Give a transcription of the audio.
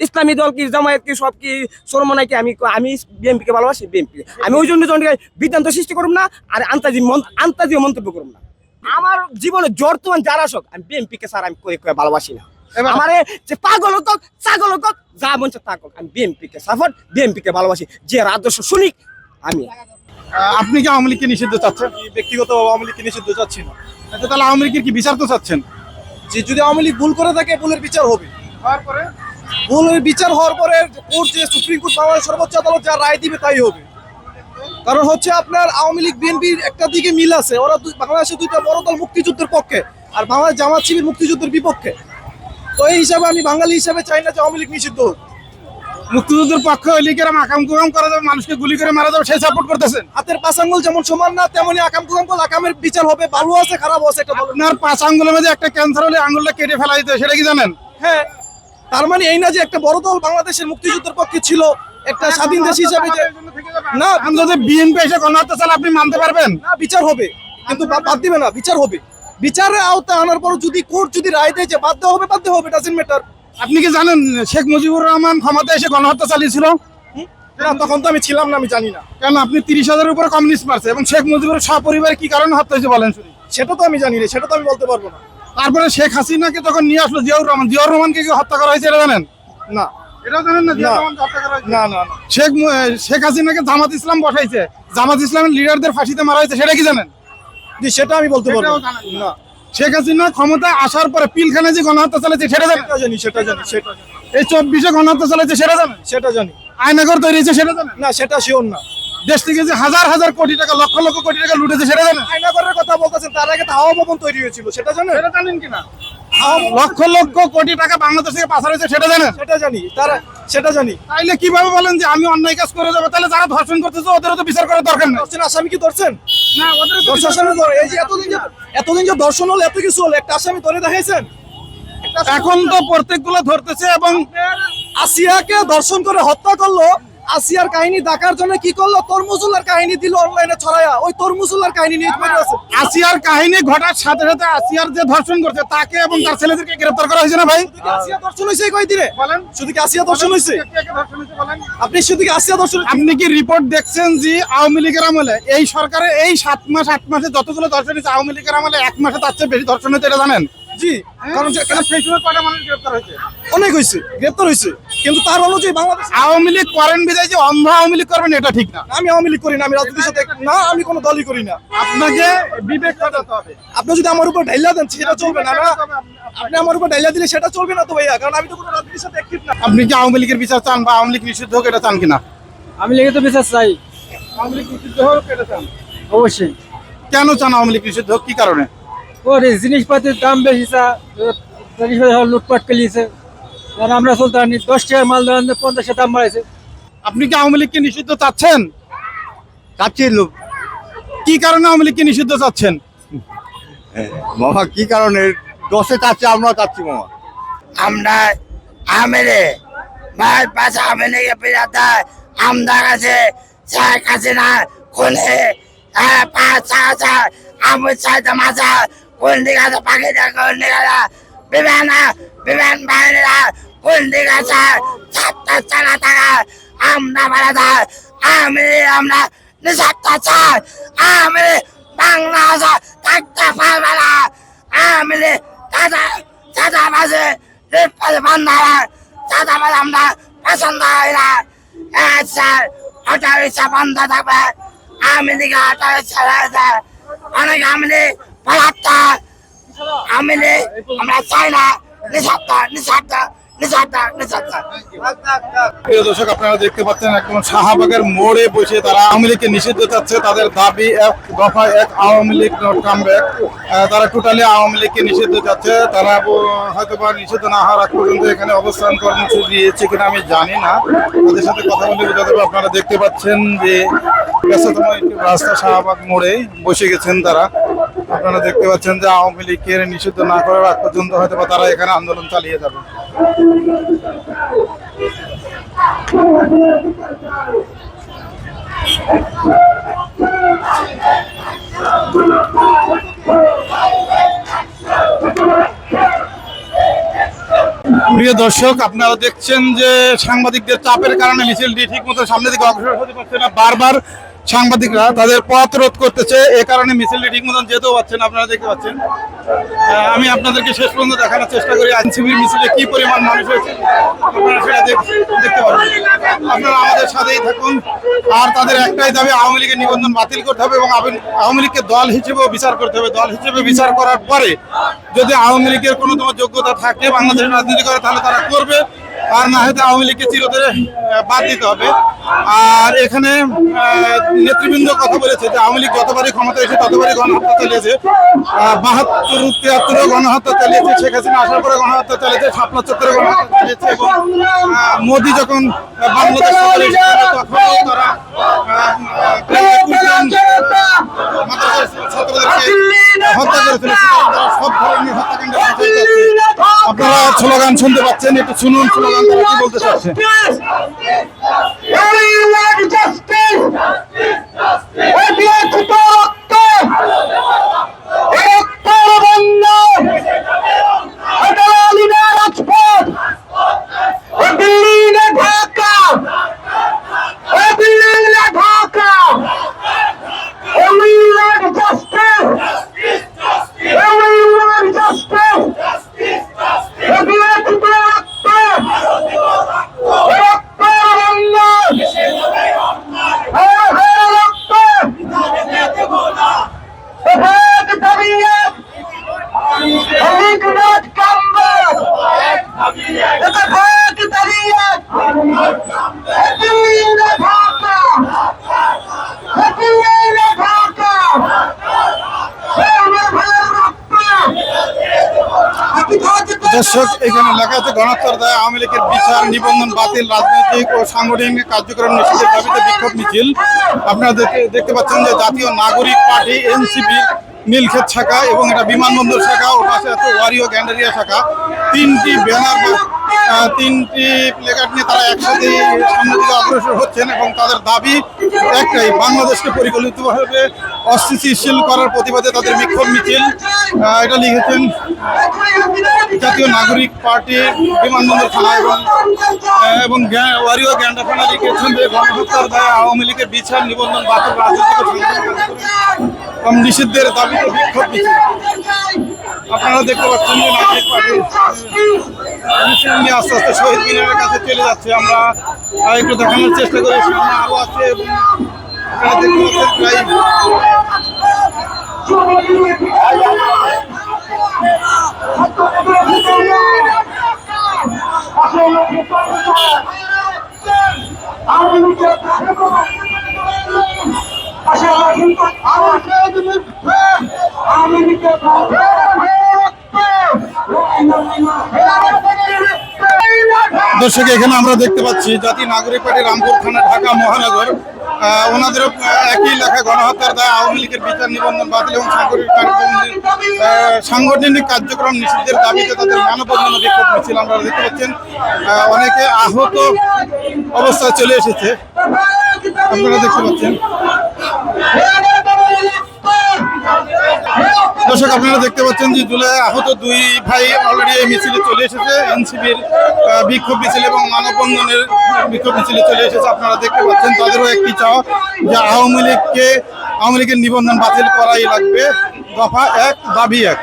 ইসলামী দল কি জামায়াত কি সব কি সরমনাই কি আমি আমি বিএনপি কে ভালোবাসি বিএনপি আমি ওই জন্য জনকে বিদ্যান্ত সৃষ্টি করুম না আর আন্তাজি মন- আন্তাজি মন্তব্য করুম না। আমার জীবনে জর্তমান যারা আসক আমি বিএনপি কে স্যার আমি করে করে ভালোবাসি না। আমার যে পাগল হোক ছাগল হোক যা মঞ্চ তা হোক আমি বিএনপি কে সাপোর্ট বিএনপি ভালোবাসি। যে আদর্শ শুনিক আমি। আপনি কি আওয়ামী লীগকে নিষিদ্ধ চাচ্ছেন? ব্যক্তিগত আওয়ামী লীগকে নিষিদ্ধ চাচ্ছি না। তাহলে আওয়ামী লীগের কি বিচার তো চাচ্ছেন? যে যদি আওয়ামী লীগ ভুল করে থাকে ভুলের বিচার হবে। তারপরে? ভুলের বিচার হওয়ার পরে কোর্ট যে সুপ্রিম কোর্ট বাংলাদেশ সর্বোচ্চ আদালত যা রায় দিবে তাই হবে। কারণ হচ্ছে আপনার আওয়ামী লীগ বিএনপির একটা দিকে মিল আছে ওরা দুইটা বড় দল মুক্তিযুদ্ধের পক্ষে আর বাংলাদেশ জামাত শিবির মুক্তিযুদ্ধের বিপক্ষে। তো এই হিসাবে আমি বাঙালি হিসাবে চাই না যে আওয়ামী লীগ নিষিদ্ধ হোক। মুক্তিযুদ্ধের পক্ষে ওই লীগের আকাম কুকাম করা যাবে মানুষকে গুলি করে মারা যাবে সেই সাপোর্ট করতেছেন। হাতের পাঁচ আঙ্গুল যেমন সমান না তেমনি আকাম কুকাম করলে আকামের বিচার হবে ভালো আছে খারাপ আছে একটা আপনার পাঁচ আঙ্গুলের মধ্যে একটা ক্যান্সার হলে আঙ্গুলটা কেটে ফেলা দিতে সেটা কি জানেন? হ্যাঁ তার মানে এই না যে একটা বড় দল বাংলাদেশের মুক্তিযুদ্ধের পক্ষে ছিল একটা স্বাধীন দেশ হিসাবে যে না আমি যদি বিএনপি এসে গণহত্যা চালে আপনি মানতে পারবেন? না বিচার হবে। কিন্তু বাদ দিবে না বিচার হবে। বিচারের আওতায় আনার পর যদি কোর্ট যদি রায় দেয় যে দেওয়া হবে দেওয়া হবে ডাজেন্ট ম্যাটার আপনি কি জানেন শেখ মুজিবুর রহমান ক্ষমতা এসে গণহত্যা চালিয়েছিল? না তখন তো আমি ছিলাম না আমি জানি না। কেন? আপনি তিরিশ হাজারের উপরে কমিউনিস্ট মারছে এবং শেখ মুজিবুর সপরিবারে কি কারণে হত্যা হয়েছে বলেন শুনি। সেটা তো আমি জানি না সেটা তো আমি বলতে পারব না। তারপরে শেখ হাসিনাকে যখন নিয়ে আসলো জিয়াউর রহমান। জিয়াউর রহমানকে কি হত্যা করা হয়েছে এটা জানেন? না। এটাও জানেন না জিয়াউর রহমানকে হত্যা করা হয়েছে? না না না। শেখ শেখ হাসিনাকে জামাত ইসলাম বসাইছে জামাত ইসলামের লিডারদের ফাঁসিতে মারা হয়েছে সেটা কি জানেন? জি, সেটা আমি বলতে পারব। না। শেখ হাসিনা ক্ষমতায় আসার পরে পিলখানে যে গণহত্যা চালাচ্ছে সেটা জানি সেটা জানি সেটা এই চব্বিশে গণহত্যা চালাচ্ছে সেটা জানেন? সেটা জানি। আয়নাগর তৈরি হয়েছে সেটা জানেন? না সেটা শিওর না। দেশ থেকে যে হাজার হাজার কোটি টাকা লক্ষ লক্ষ কোটি টাকা লুটেছে সেটা জানেন? আয়নাগরের কথা বলতেছেন তার আগে তো হাওয়া ভবন তৈরি হয়েছিল সেটা জানেন? সেটা জানেন কিনা? লক্ষ লক্ষ কোটি টাকা বাংলাদেশ থেকে পাচার হয়েছে সেটা জানেন? সেটা জানি তারা সেটা জানি। তাইলে কীভাবে বলেন যে আমি অন্যায় কাজ করে যাব? তাহলে যারা ধর্ষণ করতেছে ওদেরও তো বিচার করার দরকার নেই। ধর্ষণ আসামি কি ধরছেন? না ওদের এই যে এতদিন এতদিন যে দর্শন হলো এত কিছু হলো একটা আসামি ধরে দেখাইছেন? এখন তো প্রত্যেকগুলো ধরতেছে এবং আসিয়াকে দর্শন করে হত্যা করল আসিয়ার কাহিনী দেখার জন্য কি করল? তরমুজুল্লার কাহিনী দিল অনলাইনে ছড়ায়া ওই তরমুজুল্লার কাহিনী নিয়ে পড়ে আছে। আসিয়ার কাহিনী ঘটার সাথে সাথে আসিয়ার যে ধর্ষণ করছে তাকে এবং তার ছেলেদেরকে গ্রেফতার করা হয়েছে না ভাই? আসিয়া দর্শন হয়েছে কয়দিনে? বলেন। শুধু কি আসিয়া দর্শন হয়েছে? আপনি শুধু কি আসিয়া দর্শন আপনি কি রিপোর্ট দেখছেন যে আওয়ামী লীগের আমলে এই সরকারের এই সাত মাস আট মাসে যতগুলো ধর্ষণ হয়েছে আওয়ামী লীগের আমলে এক মাসে তার চেয়ে বেশি ধর্ষণ হয়েছে এটা জানেন? জি। কারণ সেই সময় কয়টা মানুষ গ্রেফতার হয়েছে? অনেক হয়েছে। গ্রেপ্তার হয়েছে। কিন্তু তার অনুযায়ী বাংলাদেশ আওয়ামী লীগ করেন বিদায় যে অন্ধ আওয়ামী লীগ করবেন এটা ঠিক না। আমি আওয়ামী লীগ করি না আমি রাজনীতির সাথে না আমি কোনো দলই করি না। আপনাকে বিবেক খাটাতে হবে। আপনি যদি আমার উপর ঢাইলা দেন সেটা চলবে না না। আপনি আমার উপর ঢাইলা দিলে সেটা চলবে না তো ভাইয়া কারণ আমি তো কোনো রাজনীতির সাথে অ্যাক্টিভ না। আপনি কি আওয়ামী লীগের বিচার চান বা আওয়ামী লীগ নিষিদ্ধ হোক এটা চান কিনা? আমি লেগে তো বিশ্বাস চাই। আওয়ামী লীগ নিষিদ্ধ হোক এটা চান। অবশ্যই। কেন চান আওয়ামী লীগ নিষিদ্ধ হোক কি কারণে? ওর জিনিসপাতির দাম বেশি চা জিনিসপাতি লুটপাট করলিয়েছে আমরা চলতে পারিনি দশ টাকা মাল দেওয়ার পঞ্চাশের দাম বাড়াইছে। আপনি কি আওয়ামী লীগকে নিষিদ্ধ চাচ্ছেন? চাচ্ছি লোক। কি কারণে আওয়ামী লীগকে নিষিদ্ধ চাচ্ছেন? মামা কি কারণে? দশে চাচ্ছি আমরা চাচ্ছি মামা আমরা আমেরে ভাই পাশে আমেরে পেরাতে আমদার আছে শেখ হাসিনা খুলে পাঁচ আছে আমুর সাইতে মাছা কোন দিকে আছে পাখিটা কোন দিকে বিমান বিমান বাহিনীরা কোন দিকে আছে সাতটা চালা থাকা। আমরা মারা যায় আমি, আমরা নিঃস্বার্থ চাই। আমি বাংলা ভাষা থাকতে পারবে না। আমি দাদা দাদা মাঝে বান্ধারা দাদা মাঝে আমরা পছন্দ হয় না। স্যার অটো রিক্সা বন্ধ থাকবে। আমি দিকে অটো রিক্সা রয়েছে। অনেক আমি পালাত্তা আমি আমরা চাই না। নিঃস্বার্থ নিঃস্বার্থ দর্শক, আপনারা দেখতে পাচ্ছেন, একদম শাহবাগের মোড়ে বসে তারা আওয়ামী লীগকে নিষিদ্ধ চাচ্ছে। তাদের দাবি এক দফা এক, Awami League not come back. তারা টোটালি আওয়ামী লীগকে নিষিদ্ধ চাচ্ছে। তারা হয়তো বা নিষিদ্ধ না হওয়ার আগ পর্যন্ত এখানে অবস্থান কর্মসূচি দিয়েছে কিনা আমি জানি না। তাদের সাথে কথা বলে বোঝাতে। আপনারা দেখতে পাচ্ছেন যে ব্যস্ততম একটি রাস্তা শাহবাগ মোড়ে বসে গেছেন তারা। আপনারা দেখতে পাচ্ছেন যে আওয়ামী লীগের নিষিদ্ধ না করার আগ পর্যন্ত হয়তো তারা এখানে আন্দোলন চালিয়ে যাবে। প্রিয় দর্শক, আপনারা দেখছেন যে সাংবাদিকদের চাপের কারণে মিছিলটি ঠিক মতো সামনের দিকে অগ্রসর হতে পারছে না। বারবার সাংবাদিকরা তাদের পথ রোধ করতেছে। এ কারণে মিছিলটি ঠিক মতন যেতেও পারছেন আপনারা দেখতে পাচ্ছেন। আমি আপনাদেরকে শেষ পর্যন্ত দেখানোর চেষ্টা করি আইনসিবির মিছিলে কি পরিমাণ মানুষ হয়েছে, আপনারা সেটা দেখতে পারবেন আপনারা আমাদের সাথেই থাকুন। আর তাদের একটাই দাবি, আওয়ামী লীগের নিবন্ধন বাতিল করতে হবে এবং আওয়ামী লীগকে দল হিসেবেও বিচার করতে হবে। দল হিসেবে বিচার করার পরে যদি আওয়ামী লীগের কোনো তোমার যোগ্যতা থাকে, বাংলাদেশের রাজনীতি করে, তাহলে তারা করবে। আর না হয়তো আওয়ামী লীগকে চিরতরে বাদ দিতে হবে। আর এখানে নেতৃবৃন্দ কথা বলেছে যে আওয়ামী লীগ যতবারই ক্ষমতা এসে ততবারই গণহত্যা চালিয়েছে। বাহাত্তর তিয়াত্তরে গণহত্যা চালিয়েছে, শেখ হাসিনা আসার পরে গণহত্যা চালিয়েছে শাপলা চত্বরে গণহত্যা চালিয়েছে এবং মোদি যখন বাংলাদেশ তখনও তারা আহ, আহ, মাদ্রাসার ছাত্রদেরকে হত্যা করেছিল সুতরাং তারা সব ধরনের হত্যাকাণ্ডের বিচার চাচ্ছে। আপনারা স্লোগান শুনতে পাচ্ছেন একটু শুনুন স্লোগান তারা কি বলতে চাচ্ছে দর্শক, এখানে লেখা আছে, গণহত্যার দায় আওয়ামী লীগের বিচার, নিবন্ধন বাতিল, রাজনৈতিক ও সাংগঠনিক কার্যক্রম নিষিদ্ধের দাবিতে বিক্ষোভ মিছিল। আপনারা দেখতে পাচ্ছেন যে জাতীয় নাগরিক পার্টি, এনসিপি, নীলক্ষেত শাখা এবং এটা বিমানবন্দর শাখা ও পাশে আছে ওয়ারিও গ্যান্ডারিয়া শাখা। তিনটি ব্যানার তিনটি প্লেকার্ড নিয়ে তারা একসাথে সামনের দিকে অগ্রসর হচ্ছেন এবং তাদের দাবি একটাই, বাংলাদেশকে পরিকল্পিতভাবে অস্থিতিশীল করার প্রতিবাদে তাদের বিক্ষোভ মিছিল। এটা লিখেছেন জাতীয় নাগরিক পার্টি বিমানবন্দর থানা এবং এবং ওয়ারিও গ্যান্ডা থানা লিখেছেন যে গণহত্যার দায়ে আওয়ামী লীগের বিচার, নিবন্ধন, বাতিল রাজনৈতিক নিষিদ্ধের দাবিতে বিক্ষোভ মিছিল। আপনারা দেখতে পাচ্ছেন যে নাগরিক পার্টি আস্তে আস্তে শহীদ কাছে চলে যাচ্ছে। আমরা একটু দেখানোর চেষ্টা করি, সামনে আরও আছে এবং প্রায় দর্শক এখানে আমরা দেখতে পাচ্ছি জাতীয় নাগরিক পার্টি রামপুর থানা ঢাকা মহানগর। আহ, ওনাদেরও একই লেখা গণহত্যার দায় আওয়ামী লীগের বিচার নিবন্ধন বাতিল এবং সাংগঠনিক সাংগঠনিক কার্যক্রম নিষিদ্ধের দাবিতে তাদের মানববন্ধন বিক্ষোভ মিছিল আপনারা দেখতে পাচ্ছেন। অনেকে আহত অবস্থায় চলে এসেছে। আপনারা দেখতে পাচ্ছেন। দর্শক, আপনারা দেখতে পাচ্ছেন যে জুলাই আহত দুই ভাই অলরেডি এই মিছিলে চলে এসেছে। এনসিবির বিক্ষোভ মিছিল এবং মানববন্ধনের বিক্ষোভ মিছিলে চলে এসেছে। আপনারা দেখতে পাচ্ছেন তাদেরও একটি চাওয়া যে আওয়ামী লীগকে, আওয়ামী লীগের নিবন্ধন বাতিল করাই লাগবে। দফা এক, দাবি এক।